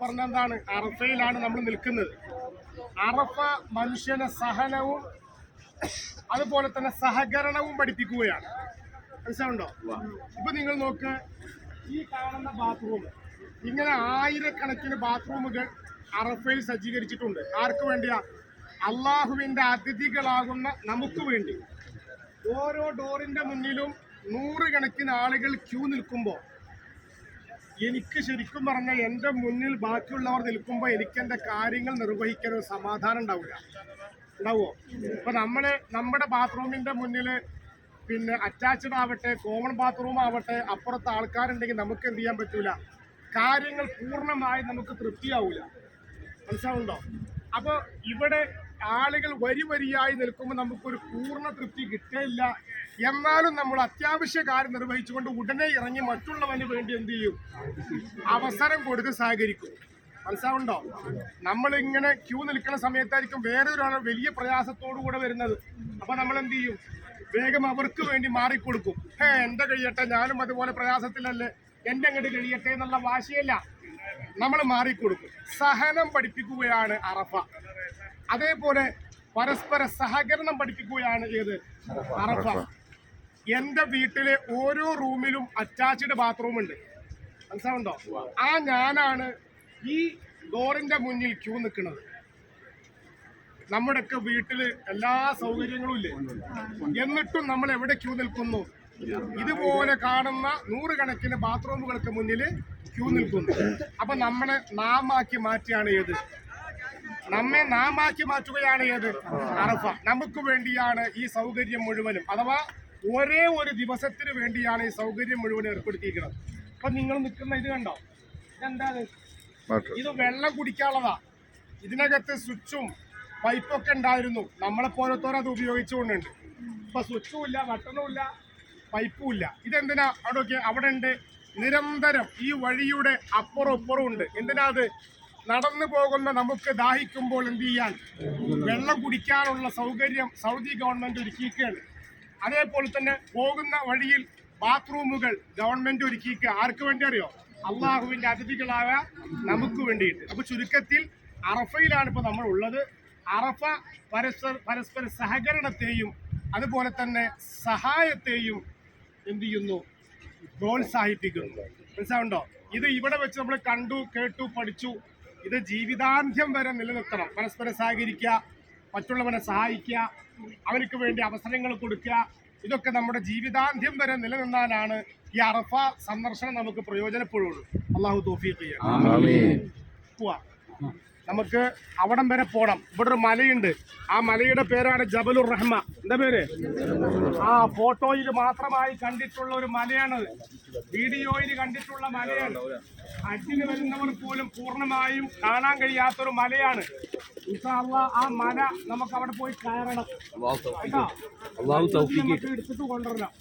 പറഞ്ഞ എന്താണ് അറഫയിലാണ് നമ്മൾ നിൽക്കുന്നത്. അറഫ മനുഷ്യനെ സഹനവും അതുപോലെ തന്നെ സഹകരണവും പഠിപ്പിക്കുകയാണ്. മനസ്സിലാവുണ്ടോ ഇപ്പൊ നിങ്ങൾ നോക്ക് ഈ കാണുന്ന ബാത്റൂം ഇങ്ങനെ ആയിരക്കണക്കിന് ബാത്റൂമുകൾ അറഫയിൽ സജ്ജീകരിച്ചിട്ടുണ്ട്. ആർക്ക് വേണ്ടിയാ? അള്ളാഹുവിന്റെ അതിഥികളാകുന്ന നമുക്ക് വേണ്ടി. ഓരോ ഡോറിന്റെ മുന്നിലും നൂറുകണക്കിന് ആളുകൾ ക്യൂ നിൽക്കുമ്പോൾ എനിക്ക് ശരിക്കും പറഞ്ഞാൽ എന്റെ മുന്നിൽ ബാക്കിയുള്ളവർ നിൽക്കുമ്പോൾ എനിക്ക് എന്റെ കാര്യങ്ങൾ നിർവഹിക്കാൻ ഒരു സമാധാനം ഉണ്ടാവില്ല ഉണ്ടാവുമോ ഇപ്പം നമ്മൾ നമ്മുടെ ബാത്റൂമിന്റെ മുന്നിൽ പിന്നെ അറ്റാച്ച്ഡ് ആവട്ടെ കോമൺ ബാത്റൂം ആവട്ടെ അപ്പുറത്ത് ആൾക്കാരുണ്ടെങ്കിൽ നമുക്ക് എന്ത് ചെയ്യാൻ പറ്റൂല? കാര്യങ്ങൾ പൂർണമായി നമുക്ക് തൃപ്തിയാവില്ല മനസ്സിലാവുണ്ടോ അപ്പോൾ ഇവിടെ ആളുകൾ വരി വരിയായി നിൽക്കുമ്പോൾ നമുക്കൊരു പൂർണ തൃപ്തി കിട്ടില്ല എന്നാലും നമ്മൾ അത്യാവശ്യ കാര്യം നിർവഹിച്ചുകൊണ്ട് ഉടനെ ഇറങ്ങി മറ്റുള്ളവന് വേണ്ടി എന്ത് ചെയ്യും? അവസരം കൊടുത്ത് സഹകരിക്കും. മനസ്സിലാവുണ്ടോ നമ്മൾ ഇങ്ങനെ ക്യൂ നിൽക്കുന്ന സമയത്തായിരിക്കും വേറെ ഒരാൾ വലിയ പ്രയാസത്തോടു കൂടെ വരുന്നത്. അപ്പൊ നമ്മൾ എന്ത് ചെയ്യും? വേഗം അവർക്ക് വേണ്ടി മാറിക്കൊടുക്കും. ഹേ എന്റെ കഴിയട്ടെ? ഞാനും അതുപോലെ പ്രയാസത്തിലല്ലേ? എന്റെ അങ്ങോട്ട് കഴിയട്ടെ എന്നുള്ള വാശിയല്ല. നമ്മൾ മാറിക്കൊടുക്കും. സഹനം പഠിപ്പിക്കുകയാണ് അറഫ. അതേപോലെ പരസ്പര സഹകരണം പഠിപ്പിക്കുകയാണ് ഏത് അറഫ. എന്റെ വീട്ടിലെ ഓരോ റൂമിലും അറ്റാച്ച്ഡ് ബാത്റൂം ഉണ്ട്. മനസ്സിലാവുണ്ടോ ആ ഞാനാണ് ഈ ഡോറിന്റെ മുന്നിൽ ക്യൂ നിൽക്കുന്നത്. നമ്മുടെയൊക്കെ വീട്ടിൽ എല്ലാ സൗകര്യങ്ങളും ഇല്ലേ? എന്നിട്ടും നമ്മൾ എവിടെ ക്യൂ നിൽക്കുന്നു? ഇതുപോലെ കാണുന്ന നൂറുകണക്കിന് ബാത്റൂമുകൾക്ക് മുന്നിൽ ക്യൂ നിൽക്കുന്നു. അപ്പൊ നമ്മളെ നാമാക്കി മാറ്റിയാണ് ഏത്? നമ്മെ നാമാക്കി മാറ്റുകയാണ് ഏത്? അറഫ. നമുക്ക് വേണ്ടിയാണ് ഈ സൗകര്യം മുഴുവനും. അഥവാ ഒരേ ഒരു ദിവസത്തിന് വേണ്ടിയാണ് ഈ സൗകര്യം മുഴുവൻ ഏർപ്പെടുത്തിയിരിക്കുന്നത്. അപ്പൊ നിങ്ങൾ നിൽക്കുന്ന ഇത് കണ്ടോ? എന്താ ഇത് വെള്ളം കുടിക്കാനുള്ളതാ. ഇതിനകത്ത് സ്വിച്ചും പൈപ്പൊക്കെ ഉണ്ടായിരുന്നു. നമ്മളെ പോലത്തോരെ അത് ഉപയോഗിച്ചുകൊണ്ടുണ്ട്. ഇപ്പൊ സ്വിച്ചും ഇല്ല ബട്ടണും ഇല്ല പൈപ്പും ഇല്ല. ഇതെന്തിനാ? അവിടെ അവിടെ ഉണ്ട് നിരന്തരം ഈ വഴിയുടെ അപ്പുറം ഇപ്പുറം ഉണ്ട്. എന്തിനാ അത്? നടന്നു പോകുന്ന നമുക്ക് ദാഹിക്കുമ്പോൾ എന്ത് ചെയ്യാൻ? വെള്ളം കുടിക്കാനുള്ള സൗകര്യം സൗദി ഗവൺമെന്റ് ഒരുക്കിയിരിക്കുകയാണ്. അതേപോലെ തന്നെ പോകുന്ന വഴിയിൽ ബാത്റൂമുകൾ ഗവൺമെന്റ് ഒരുക്കിയിരിക്കുക ആർക്ക് വേണ്ടി അറിയോ? അള്ളാഹുവിന്റെ അതിഥികളായ നമുക്ക് വേണ്ടിയിട്ട്. അപ്പൊ ചുരുക്കത്തിൽ അറഫയിലാണ് ഇപ്പൊ നമ്മൾ ഉള്ളത് അറഫ പരസ്പര പരസ്പര സഹകരണത്തെയും അതുപോലെ തന്നെ സഹായത്തെയും എന്ത് ചെയ്യുന്നു? പ്രോത്സാഹിപ്പിക്കുന്നു. മനസ്സിലാവുണ്ടോ ഇത് ഇവിടെ വെച്ച് നമ്മൾ കണ്ടു കേട്ടു പഠിച്ചു. ഇത് ജീവിതാന്ത്യം വരെ നിലനിർത്തണം. പരസ്പരം സഹകരിക്കുക മറ്റുള്ളവരെ സഹായിക്കുക അവർക്ക് വേണ്ടി അവസരങ്ങൾ കൊടുക്കുക. ഇതൊക്കെ നമ്മുടെ ജീവിതാന്ത്യം വരെ നിലനിന്നാലാണ് ഈ അറഫ സന്ദർശനം നമുക്ക് പ്രയോജനപ്പെടുള്ളൂ. അള്ളാഹു ചെയ്യാം പോവാ. നമുക്ക് അവിടം വരെ പോണം. ഇവിടെ ഒരു മലയുണ്ട്. ആ മലയുടെ പേരാണ് ജബലുർ റഹ്മ. എന്താ പേര്? ആ ഫോട്ടോയിൽ മാത്രമായി കണ്ടിട്ടുള്ള ഒരു മലയാണ് വീഡിയോയിൽ കണ്ടിട്ടുള്ള മലയാണ്. ഹജ്ജിന് വരുന്നവർ പോലും പൂർണമായും കാണാൻ കഴിയാത്തൊരു മലയാണ്. ആ മല നമുക്ക് അവിടെ പോയി കയറണം. എടുത്തിട്ട് കൊണ്ടുവരണം.